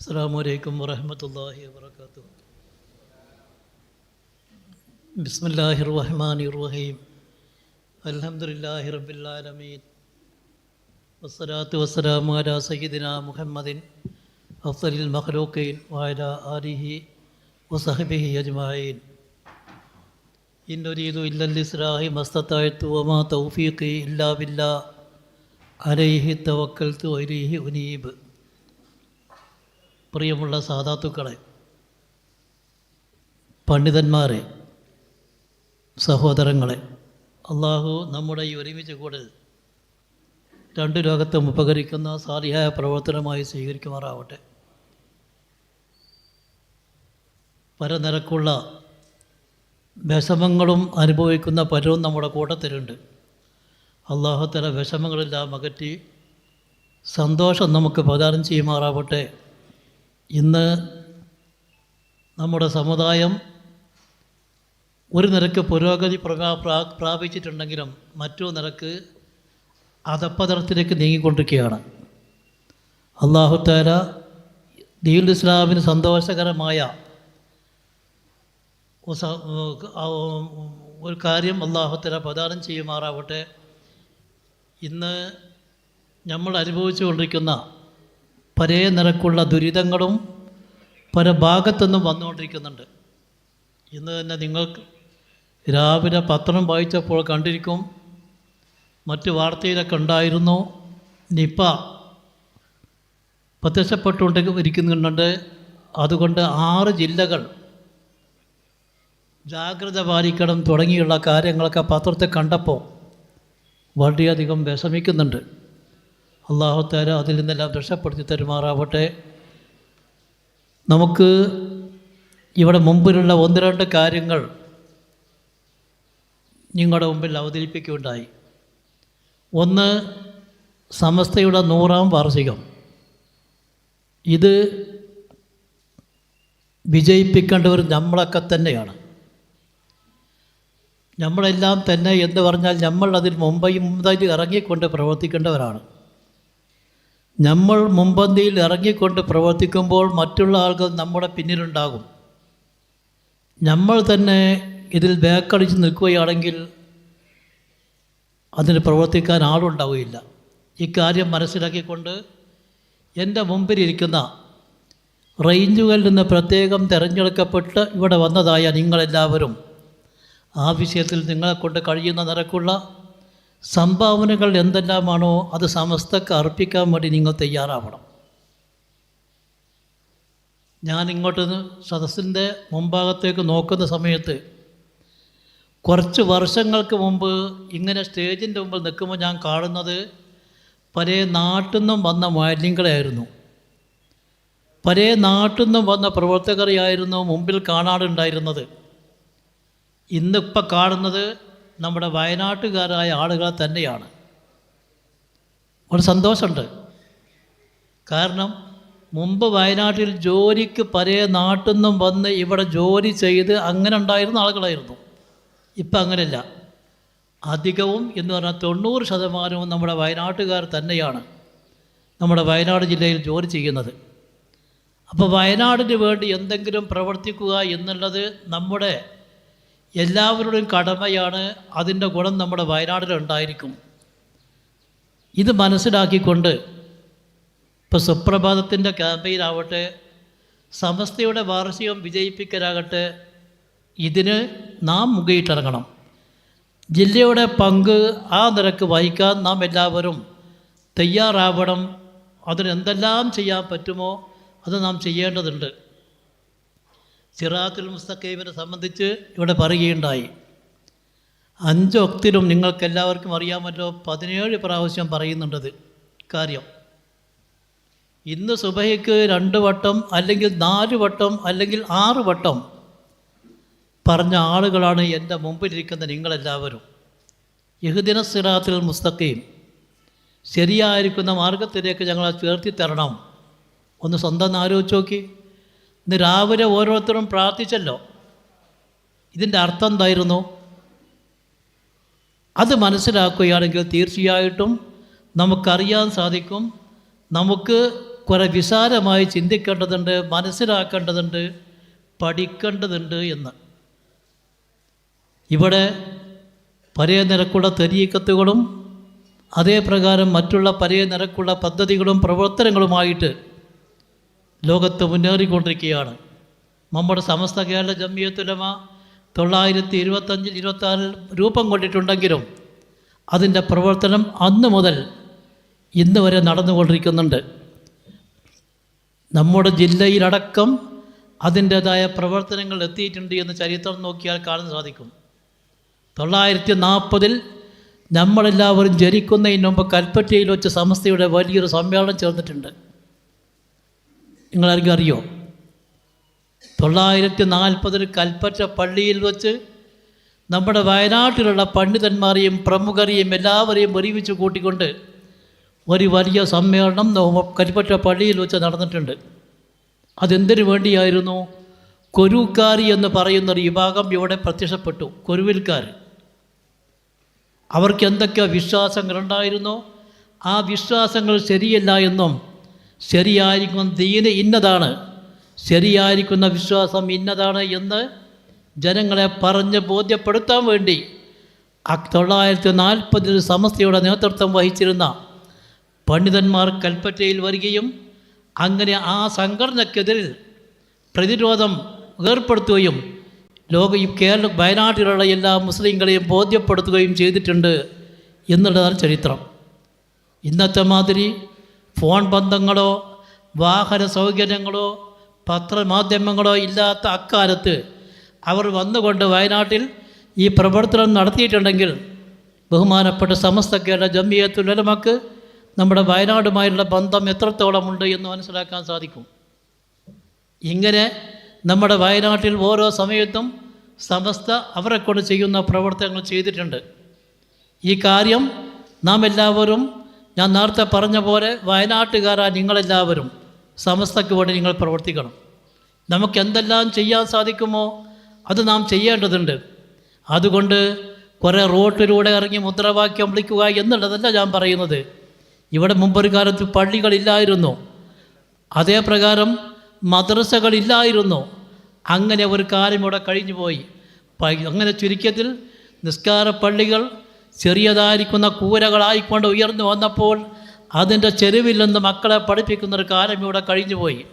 السلام عليكم ورحمة الله وبركاته بسم الله الرحمن الرحيم الحمد لله رب العالمين والصلاة والسلام على سيدنا محمد أفضل المخلوقين وعلى آله وصحبه أجمعين إن أريد إلا الإصلاح ما استطعت وما توفيقي إلا بالله عليه توكلت وإليه أنيب പ്രിയമുള്ള സാധാത്തുക്കളെ പണ്ഡിതന്മാരെ സഹോദരങ്ങളെ അള്ളാഹു നമ്മുടെ ഈ ഒരുമിച്ച് കൂടൽ രണ്ടു ലോകത്തും ഉപകരിക്കുന്ന സാലിഹായ പ്രവർത്തനമായി സ്വീകരിക്കുമാറാവട്ടെ. പലനിരക്കുള്ള വിഷമങ്ങളും അനുഭവിക്കുന്ന പലരും നമ്മുടെ കൂട്ടത്തിലുണ്ട്. അള്ളാഹുത്തല വിഷമങ്ങളെല്ലാം അകറ്റി സന്തോഷം നമുക്ക് പ്രദാനം ചെയ്യുമാറാവട്ടെ. ഇന്ന് നമ്മുടെ സമുദായം ഒരു നിരക്ക് പുരോഗതി പ്രാപിച്ചിട്ടുണ്ടെങ്കിലും മറ്റു നിരക്ക് അധപ്പതരത്തിലേക്ക് നീങ്ങിക്കൊണ്ടിരിക്കുകയാണ്. അള്ളാഹുത്താല ദീൻ ഇസ്ലാമിന് സന്തോഷകരമായ ഒരു കാര്യം അള്ളാഹുത്തല പ്രദാനം ചെയ്യുമാറാവട്ടെ. ഇന്ന് നമ്മൾ അനുഭവിച്ചു പല നിരക്കുള്ള ദുരിതങ്ങളും പല ഭാഗത്തുനിന്നും വന്നുകൊണ്ടിരിക്കുന്നുണ്ട്. ഇന്ന് തന്നെ നിങ്ങൾക്ക് രാവിലെ പത്രം വായിച്ചപ്പോൾ കണ്ടിരിക്കും മറ്റ് വാർത്തയിലൊക്കെ ഉണ്ടായിരുന്നു നിപ്പ പ്രത്യക്ഷപ്പെട്ടുകൊണ്ട് ഇരിക്കുന്നുണ്ട്. അതുകൊണ്ട് ആറ് ജില്ലകൾ ജാഗ്രത പാലിക്കണം തുടങ്ങിയുള്ള കാര്യങ്ങളൊക്കെ പത്രത്തിൽ കണ്ടപ്പോൾ വളരെയധികം വിഷമിക്കുന്നുണ്ട്. അള്ളാഹുത്താര അതിൽ നിന്നെല്ലാം രക്ഷപ്പെടുത്തി തരുമാറാവട്ടെ. നമുക്ക് ഇവിടെ മുമ്പിലുള്ള ഒന്ന് രണ്ട് കാര്യങ്ങൾ നിങ്ങളുടെ മുമ്പിൽ അവതരിപ്പിക്കുകയുണ്ടായി. ഒന്ന് സമസ്തയുടെ നൂറാം വാർഷികം. ഇത് വിജയിപ്പിക്കേണ്ടവർ നമ്മളൊക്കെ തന്നെയാണ്. നമ്മളെല്ലാം തന്നെ എന്ന് പറഞ്ഞാൽ നമ്മൾ അതിൽ മുമ്പ് മുമ്പായിട്ട് ഇറങ്ങിക്കൊണ്ട് പ്രവർത്തിക്കേണ്ടവരാണ്. നമ്മൾ മുമ്പന്തിയിൽ ഇറങ്ങിക്കൊണ്ട് പ്രവർത്തിക്കുമ്പോൾ മറ്റുള്ള ആളുകൾ നമ്മുടെ പിന്നിലുണ്ടാകും. നമ്മൾ തന്നെ ഇതിൽ ബേക്കടിച്ച് നിൽക്കുകയാണെങ്കിൽ അതിന് പ്രവർത്തിക്കാൻ ആളുണ്ടാവുകയില്ല. ഇക്കാര്യം മനസ്സിലാക്കിക്കൊണ്ട് എന്റെ മുമ്പിലിരിക്കുന്ന റേഞ്ചുകളിൽ നിന്ന് പ്രത്യേകം തിരഞ്ഞെടുക്കപ്പെട്ട് ഇവിടെ വന്നതായ നിങ്ങളെല്ലാവരും ആ വിഷയത്തിൽ നിങ്ങളെ കൊണ്ട് കഴിയുന്ന നിരക്കുള്ള സംഭാവനകൾ എന്തെല്ലാമാണോ അത് സമസ്തക്ക് അർപ്പിക്കാൻ വേണ്ടി നിങ്ങൾ തയ്യാറാവണം. ഞാൻ ഇങ്ങോട്ട് സദസ്സിന്റെ മുമ്പാകത്തേക്ക് നോക്കുന്ന സമയത്ത് കുറച്ച് വർഷങ്ങൾക്ക് മുമ്പ് ഇങ്ങനെ സ്റ്റേജിന്റെ മുമ്പിൽ നിൽക്കുമ്പോൾ ഞാൻ കാണുന്നത് പല നാട്ടിൽ നിന്നും വന്ന മാലിന്യങ്ങളായിരുന്നു. പല നാട്ടിൽ നിന്നും വന്ന പ്രവർത്തകരെയായിരുന്നു മുമ്പിൽ കാണാറുണ്ടായിരുന്നത് ഇന്നിപ്പോൾ കാണുന്നത് നമ്മുടെ വയനാട്ടുകാരായ ആളുകളെ തന്നെയാണ്. ഒരു സന്തോഷമുണ്ട്. കാരണം മുമ്പ് വയനാട്ടിൽ ജോലിക്ക് പഴയ നാട്ടിൽ നിന്നും വന്ന് ഇവിടെ ജോലി ചെയ്ത് അങ്ങനെ ഉണ്ടായിരുന്ന ആളുകളായിരുന്നു. ഇപ്പം അങ്ങനെയല്ല. അധികവും എന്ന് പറഞ്ഞാൽ തൊണ്ണൂറ് ശതമാനവും നമ്മുടെ വയനാട്ടുകാർ തന്നെയാണ് നമ്മുടെ വയനാട് ജില്ലയിൽ ജോലി ചെയ്യുന്നത്. അപ്പോൾ വയനാടിന് വേണ്ടി എന്തെങ്കിലും പ്രവർത്തിക്കുക എന്നുള്ളത് നമ്മുടെ എല്ലാവരുടെയും കടമയാണ് അതിന്റെ ഗുണം നമ്മുടെ വയനാടിലുണ്ടായിരിക്കും. ഇത് മനസ്സിലാക്കിക്കൊണ്ട് ഇപ്പോൾ സുപ്രഭാതത്തിന്റെ ക്യാമ്പയിനാവട്ടെ സമസ്തയുടെ വാർഷികം വിജയിപ്പിക്കലാകട്ടെ ഇതിന് നാം മുഖയിട്ടിറങ്ങണം ജില്ലയുടെ പങ്ക് ആ നിരക്ക് വഹിക്കാൻ നാം എല്ലാവരും തയ്യാറാവണം. അതിനെന്തെല്ലാം ചെയ്യാൻ പറ്റുമോ അത് നാം ചെയ്യേണ്ടതുണ്ട്. സിറാത്തുൽ മുസ്തഖീമിനെ സംബന്ധിച്ച് ഇവിടെ പറയുകയുണ്ടായി. അഞ്ച് ഒക്തിലും നിങ്ങൾക്കെല്ലാവർക്കും അറിയാമല്ലോ പതിനേഴ് പ്രാവശ്യം പറയുന്നുണ്ടത് കാര്യം ഇന്ന് സുബഹയ്ക്ക് രണ്ട് വട്ടം അല്ലെങ്കിൽ നാല് വട്ടം അല്ലെങ്കിൽ ആറ് വട്ടം പറഞ്ഞ ആളുകളാണ് എന്റെ മുമ്പിലിരിക്കുന്ന നിങ്ങളെല്ലാവരും. യഹുദിന സിറാത്തുൽ മുസ്തഖീം. ശരിയായിരിക്കുന്ന മാർഗത്തിലേക്ക് ഞങ്ങളെ ചേർത്തി തരണം. ഒന്ന് സ്വന്തം ആലോചിച്ച് നോക്കി. ഇന്ന് രാവിലെ ഓരോരുത്തരും പ്രാർത്ഥിച്ചല്ലോ. ഇതിന്റെ അർത്ഥം എന്തായിരുന്നു? അത് മനസ്സിലാക്കുകയാണെങ്കിൽ തീർച്ചയായിട്ടും നമുക്കറിയാൻ സാധിക്കും. നമുക്ക് കുറെ വിശാലമായി ചിന്തിക്കേണ്ടതുണ്ട് മനസ്സിലാക്കേണ്ടതുണ്ട് പഠിക്കേണ്ടതുണ്ട് എന്ന്. ഇവിടെ പഴയ നിരക്കുള്ള തെരീക്കത്തുകളും അതേ പ്രകാരം മറ്റുള്ള പഴയ നിരക്കുള്ള പദ്ധതികളും പ്രവർത്തനങ്ങളുമായിട്ട് ലോകത്ത് മുന്നേറിക്കൊണ്ടിരിക്കുകയാണ്. നമ്മുടെ സമസ്ത കേരള ജമ്മിയത്തുലമ തൊള്ളായിരത്തി ഇരുപത്തഞ്ചിൽ ഇരുപത്താറിൽ രൂപം കൊണ്ടിട്ടുണ്ടെങ്കിലും അതിന്റെ പ്രവർത്തനം അന്ന് മുതൽ ഇന്ന് വരെ നടന്നുകൊണ്ടിരിക്കുന്നുണ്ട്. നമ്മുടെ ജില്ലയിലടക്കം അതിന്റേതായ പ്രവർത്തനങ്ങൾ എത്തിയിട്ടുണ്ട് എന്ന് ചരിത്രം നോക്കിയാൽ കാണാൻ സാധിക്കും. തൊള്ളായിരത്തി നാൽപ്പതിൽ നമ്മളെല്ലാവരും ജനിക്കുന്നതിന് മുമ്പ് കൽപ്പറ്റയിൽ വെച്ച് സമസ്തയുടെ വലിയൊരു സമ്മേളനം ചേർന്നിട്ടുണ്ട്. നിങ്ങളാർക്കും അറിയോ? തൊള്ളായിരത്തി നാൽപ്പതിൽ കൽപ്പറ്റ പള്ളിയിൽ വച്ച് നമ്മുടെ വയനാട്ടിലുള്ള പണ്ഡിതന്മാരെയും പ്രമുഖരെയും എല്ലാവരെയും ഒരുമിച്ച് കൂട്ടിക്കൊണ്ട് ഒരു വലിയ സമ്മേളനം കൽപ്പറ്റ പള്ളിയിൽ വെച്ച് നടന്നിട്ടുണ്ട്. അതെന്തിനു വേണ്ടിയായിരുന്നു? കൊരുക്കാരി എന്ന് പറയുന്ന ഒരു വിഭാഗം ഇവിടെ പ്രത്യക്ഷപ്പെട്ടു കൊരുവിൽക്കാർ. അവർക്ക് എന്തൊക്കെ വിശ്വാസങ്ങളുണ്ടായിരുന്നോ? ആ വിശ്വാസങ്ങൾ ശരിയല്ല എന്നും ശരിയായിരിക്കുന്ന ദീന് ഇന്നതാണ്. ശരിയായിരിക്കുന്ന വിശ്വാസം ഇന്നതാണ് എന്ന് ജനങ്ങളെ പറഞ്ഞ് ബോധ്യപ്പെടുത്താൻ വേണ്ടി തൊള്ളായിരത്തി നാൽപ്പതിൽ സമസ്തയുടെ നേതൃത്വം വഹിച്ചിരുന്ന പണ്ഡിതന്മാർ കൽപ്പറ്റയിൽ വരികയും അങ്ങനെ ആ സംഘടനയ്ക്കെതിരിൽ പ്രതിരോധം ഏർപ്പെടുത്തുകയും ലോക കേരള വയനാട്ടിലുള്ള എല്ലാ മുസ്ലിങ്ങളെയും ബോധ്യപ്പെടുത്തുകയും ചെയ്തിട്ടുണ്ട് എന്നുള്ളതാണ് ചരിത്രം. ഇന്നത്തെ മാതിരി ഫോൺ ബന്ധങ്ങളോ വാഹന സൗകര്യങ്ങളോ പത്രമാധ്യമങ്ങളോ ഇല്ലാത്ത അക്കാലത്ത് അവർ വന്നുകൊണ്ട് വയനാട്ടിൽ ഈ പ്രവർത്തനം നടത്തിയിട്ടുണ്ടെങ്കിൽ ബഹുമാനപ്പെട്ട സമസ്ത കേരള ജമ്മിയത്തുലമക്ക് നമ്മുടെ വയനാടുമായുള്ള ബന്ധം എത്രത്തോളമുണ്ട് എന്ന് മനസ്സിലാക്കാൻ സാധിക്കും. ഇങ്ങനെ നമ്മുടെ വയനാട്ടിൽ ഓരോ സമയത്തും സമസ്ത അവരെക്കൊണ്ട് ചെയ്യുന്ന പ്രവർത്തനങ്ങൾ ചെയ്തിട്ടുണ്ട്. ഈ കാര്യം നാം എല്ലാവരും ഞാൻ നേരത്തെ പറഞ്ഞ പോലെ വയനാട്ടുകാരാ നിങ്ങളെല്ലാവരും. സമസ്തയ്ക്ക് വേണ്ടി നിങ്ങൾ പ്രവർത്തിക്കണം. നമുക്ക് എന്തെല്ലാം ചെയ്യാൻ സാധിക്കുമോ അത് നാം ചെയ്യേണ്ടതുണ്ട്. അതുകൊണ്ട് കുറേ റോട്ടിലൂടെ ഇറങ്ങി മുദ്രാവാക്യം വിളിക്കുക എന്നുള്ളതല്ല ഞാൻ പറയുന്നത്. ഇവിടെ മുമ്പൊരു കാലത്ത് പള്ളികളില്ലായിരുന്നു. അതേ പ്രകാരം മദ്രസകളില്ലായിരുന്നു. അങ്ങനെ ഒരു കാര്യം ഇവിടെ കഴിഞ്ഞു പോയി അങ്ങനെ ചുരുക്കത്തിൽ നിസ്കാര പള്ളികൾ ചെറിയതായിരിക്കുന്ന കൂരകളായിക്കൊണ്ട് ഉയർന്നു വന്നപ്പോൾ അതിന്റെ ചെരുവിൽ നിന്ന് മക്കളെ പഠിപ്പിക്കുന്ന ഒരു കാലം ഇവിടെ കഴിഞ്ഞുപോയി.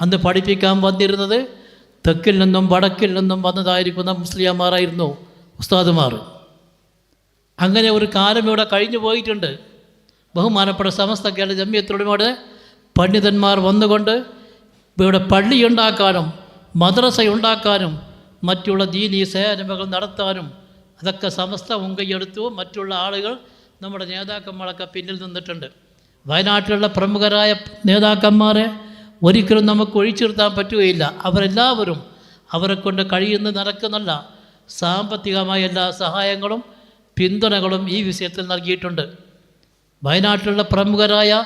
അന്ന് പഠിപ്പിക്കാൻ വന്നിരുന്നത് തെക്കിൽ നിന്നും വടക്കിൽ നിന്നും വന്നതായിരിക്കുന്ന മുസ്ലിംമാരായിരുന്നു ഉസ്താദുമാർ. അങ്ങനെ ഒരു കാലം ഇവിടെ കഴിഞ്ഞു പോയിട്ടുണ്ട് ബഹുമാനപ്പെട്ട സമസ്ത കേരള ജമ്മിയത്തിലൂടെ പണ്ഡിതന്മാർ വന്നുകൊണ്ട് ഇവിടെ പള്ളിയുണ്ടാക്കാനും മദ്രസയുണ്ടാക്കാനും മറ്റുള്ള ദീനീ സേവനങ്ങൾ നടത്താനും അതൊക്കെ സമസ്ത മുൻകൈയെടുത്തു. മറ്റുള്ള ആളുകൾ നമ്മുടെ നേതാക്കന്മാരൊക്കെ പിന്നിൽ നിന്നിട്ടുണ്ട്. വയനാട്ടിലുള്ള പ്രമുഖരായ നേതാക്കന്മാരെ ഒരിക്കലും നമുക്ക് ഒഴിച്ചു നിർത്താൻ പറ്റുകയില്ല. അവരെല്ലാവരും അവരെ കൊണ്ട് കഴിയുന്ന നടക്കുന്നല്ല സാമ്പത്തികമായ എല്ലാ സഹായങ്ങളും പിന്തുണകളും ഈ വിഷയത്തിൽ നൽകിയിട്ടുണ്ട്. വയനാട്ടിലുള്ള പ്രമുഖരായ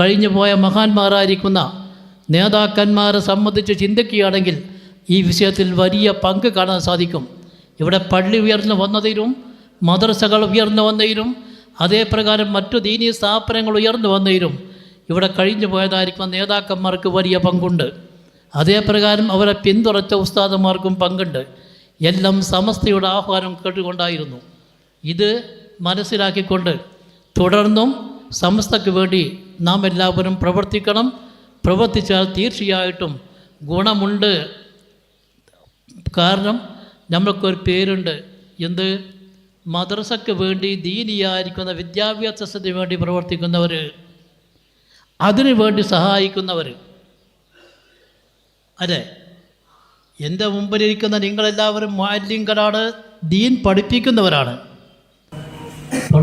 കഴിഞ്ഞു പോയ മഹാന്മാരായിരിക്കുന്ന നേതാക്കന്മാരെ സംബന്ധിച്ച് ചിന്തിക്കുകയാണെങ്കിൽ ഈ വിഷയത്തിൽ വലിയ പങ്ക് കാണാൻ സാധിക്കും. ഇവിടെ പള്ളി ഉയർന്നു വന്നതിലും മദ്രസകൾ ഉയർന്നു വന്നതിലും അതേപ്രകാരം മറ്റു ദീനീ സ്ഥാപനങ്ങൾ ഉയർന്നു വന്നതിലും ഇവിടെ കഴിഞ്ഞു പോയതായിരിക്കുന്ന നേതാക്കന്മാർക്ക് വലിയ പങ്കുണ്ട്. അതേപ്രകാരം അവരെ പിന്തുണച്ച ഉസ്താദന്മാർക്കും പങ്കുണ്ട്. എല്ലാം സമസ്തയുടെ ആഹ്വാനം കേട്ടുകൊണ്ടായിരുന്നു. ഇത് മനസ്സിലാക്കിക്കൊണ്ട് തുടർന്നും സമസ്തയ്ക്ക് വേണ്ടി നാം എല്ലാവരും പ്രവർത്തിക്കണം. പ്രവർത്തിച്ചാൽ തീർച്ചയായിട്ടും ഗുണമുണ്ട്. കാരണം നമ്മൾക്കൊരു പേരുണ്ട്. എന്ത്? മദ്രസയ്ക്ക് വേണ്ടി ദീനിയായിരിക്കുന്ന വിദ്യാഭ്യാസത്തിന് വേണ്ടി പ്രവർത്തിക്കുന്നവർ അതിനു വേണ്ടി സഹായിക്കുന്നവർ അതെ. എന്റെ മുമ്പിലിരിക്കുന്ന നിങ്ങളെല്ലാവരും മാലിംഗരാണ് ദീൻ പഠിപ്പിക്കുന്നവരാണ്.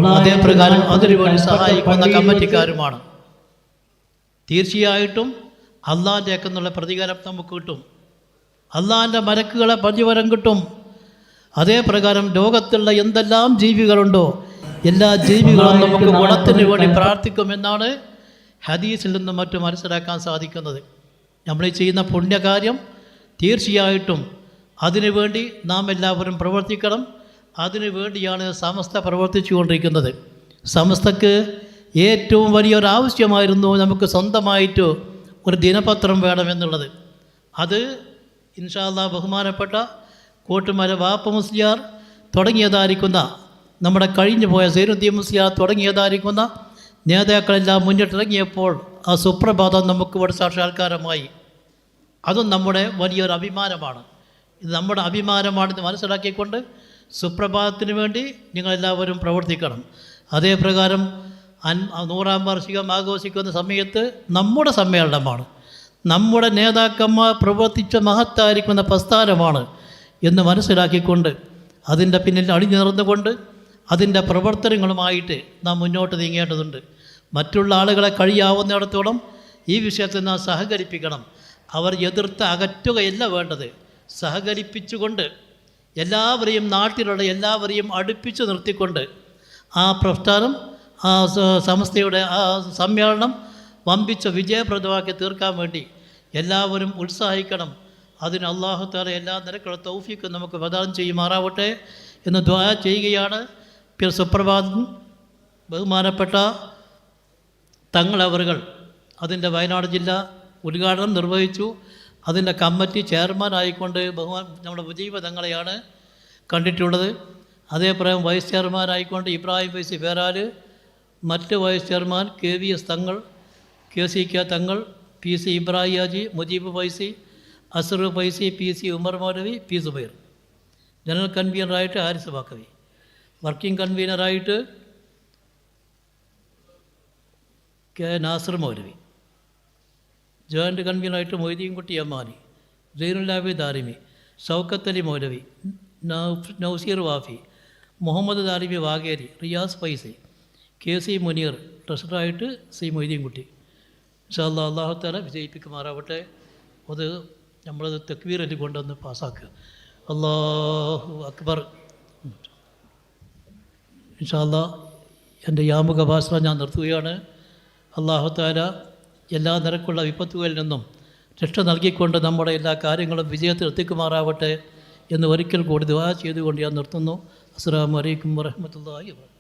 അതേപ്രകാരം അതിനു വേണ്ടി സഹായിക്കുന്ന കമ്മിറ്റിക്കാരുമാണ്. തീർച്ചയായിട്ടും അള്ളാന്റെ ഒക്കെ എന്നുള്ള പ്രതികാരം നമുക്ക് കിട്ടും. അള്ളാന്റെ മരക്കുകളെ പ്രതിഫലം കിട്ടും. അതേ പ്രകാരം ലോകത്തുള്ള എന്തെല്ലാം ജീവികളുണ്ടോ എല്ലാ ജീവികളും നമുക്ക് ഗുണത്തിന് വേണ്ടി പ്രാർത്ഥിക്കുമെന്നാണ് ഹദീസിൽ നിന്നും മറ്റും മനസ്സിലാക്കാൻ സാധിക്കുന്നത്. നമ്മൾ ചെയ്യുന്ന പുണ്യകാര്യം തീർച്ചയായിട്ടും അതിനുവേണ്ടി നാം എല്ലാവരും പ്രവർത്തിക്കണം. അതിനു വേണ്ടിയാണ് സമസ്ത പ്രവർത്തിച്ചു കൊണ്ടിരിക്കുന്നത് സമസ്തക്ക് ഏറ്റവും വലിയൊരു ആവശ്യമായിരുന്നു നമുക്ക് സ്വന്തമായിട്ട് ഒരു ദിനപത്രം വേണമെന്നുള്ളത്. അത് ഇൻഷാല്ല ബഹുമാനപ്പെട്ട കോട്ടുമല വാപ്പ മുസ്ലിയാർ തുടങ്ങിയതായിരിക്കുന്ന നമ്മുടെ കഴിഞ്ഞു പോയ സൈനുദ്ദീൻ മുസ്ലിയാർ തുടങ്ങിയതായിരിക്കുന്ന നേതാക്കളെല്ലാം മുന്നിട്ടിറങ്ങിയപ്പോൾ ആ സുപ്രഭാതം നമുക്ക് ഇവിടെ സാക്ഷാത്കാരമായി. അതും നമ്മുടെ വലിയൊരു അഭിമാനമാണ്. ഇത് നമ്മുടെ അഭിമാനമാണെന്ന് മനസ്സിലാക്കിക്കൊണ്ട് സുപ്രഭാതത്തിന് വേണ്ടി നിങ്ങളെല്ലാവരും പ്രവർത്തിക്കണം. അതേപ്രകാരം അൻ നൂറാം വാർഷികം ആഘോഷിക്കുന്ന സമയത്ത് നമ്മുടെ സമ്മേളനമാണ്. നമ്മുടെ നേതാക്കന്മാർ പ്രവർത്തിച്ച മഹത്തായിരിക്കുന്ന പ്രസ്ഥാനമാണ്. എന്ന് മനസ്സിലാക്കിക്കൊണ്ട് അതിന്റെ പിന്നിൽ അണിഞ്ഞു നിറന്നുകൊണ്ട് അതിന്റെ പ്രവർത്തനങ്ങളുമായിട്ട് നാം മുന്നോട്ട് നീങ്ങേണ്ടതുണ്ട്. മറ്റുള്ള ആളുകളെ കഴിയാവുന്നിടത്തോളം ഈ വിഷയത്തിൽ നാം സഹകരിപ്പിക്കണം. അവർ എതിർത്ത് അകറ്റുകയല്ല വേണ്ടത്. സഹകരിപ്പിച്ചുകൊണ്ട് എല്ലാവരെയും നാട്ടിലുള്ള എല്ലാവരെയും അടുപ്പിച്ചു നിർത്തിക്കൊണ്ട് ആ പ്രസ്ഥാനം ആ സംസ്ഥയുടെ ആ സമ്മേളനം വമ്പിച്ച വിജയപ്രദമാക്കി തീർക്കാൻ വേണ്ടി എല്ലാവരും ഉത്സാഹിക്കണം. അതിന് അള്ളാഹു താല എല്ലാ നിരക്കുള്ള തൗഫീക്കും നമുക്ക് പ്രദാനം ചെയ്യുമാറാവട്ടെ എന്ന് ദ്വാ ചെയ്യുകയാണ്. പിന്നെ സുപ്രഭാതം ബഹുമാനപ്പെട്ട തങ്ങളവറുകൾ അതിന്റെ വയനാട് ജില്ല ഉദ്ഘാടനം നിർവഹിച്ചു. അതിന്റെ കമ്മിറ്റി ചെയർമാനായിക്കൊണ്ട് ബഹുമാൻ നമ്മുടെ മുജീബ് തങ്ങളെയാണ് കണ്ടിട്ടുള്ളത്. അതേപ്രായം വൈസ് ചെയർമാനായിക്കൊണ്ട് ഇബ്രാഹിം വൈസി പേരാൽ മറ്റ് vice chairman K V S Thangal K C K Thangal P C Ibrahim Haji Mujeeb Faizy Azhar Faizy P C Umar Moulavi P Subair. General കൺവീനറായിട്ട് Haris Baqavi working കൺവീനറായിട്ട് കെ നാസർ മൗലവി. ജോയിന്റ് കൺവീനറായിട്ട് Moideenkutty Ammani Jainullabi Darimi. Shoukathali Moulavi. നൗസീർ Wafy. Muhammad Darimi Vageri. Riyas Faizy. K C Muneer. ട്രഷറായിട്ട് C Moideenkutty. ഇൻഷാല്ലാ അള്ളാഹു താല വിജയിപ്പിക്കുമാറാവട്ടെ. അത് നമ്മളത് തെക്വീർ അലി കൊണ്ടുവന്ന് പാസ്സാക്കുക. അള്ളാഹു അക്ബർ. ഇൻഷാല്ല എന്റെ യാമുഖ ഭാഷണം ഞാൻ നിർത്തുകയാണ്. അള്ളാഹു താല എല്ലാ നിരക്കുള്ള വിപത്തുകളിൽ നിന്നും രക്ഷ നൽകിക്കൊണ്ട് നമ്മുടെ എല്ലാ കാര്യങ്ങളും വിജയത്തിൽ എത്തിക്കുമാറാവട്ടെ എന്ന് ഒരിക്കൽ കൂടി ദുവാ ചെയ്തുകൊണ്ട് ഞാൻ നിർത്തുന്നു. അസ്സാം വലൈക്കും വരഹമുല്ലാ വാ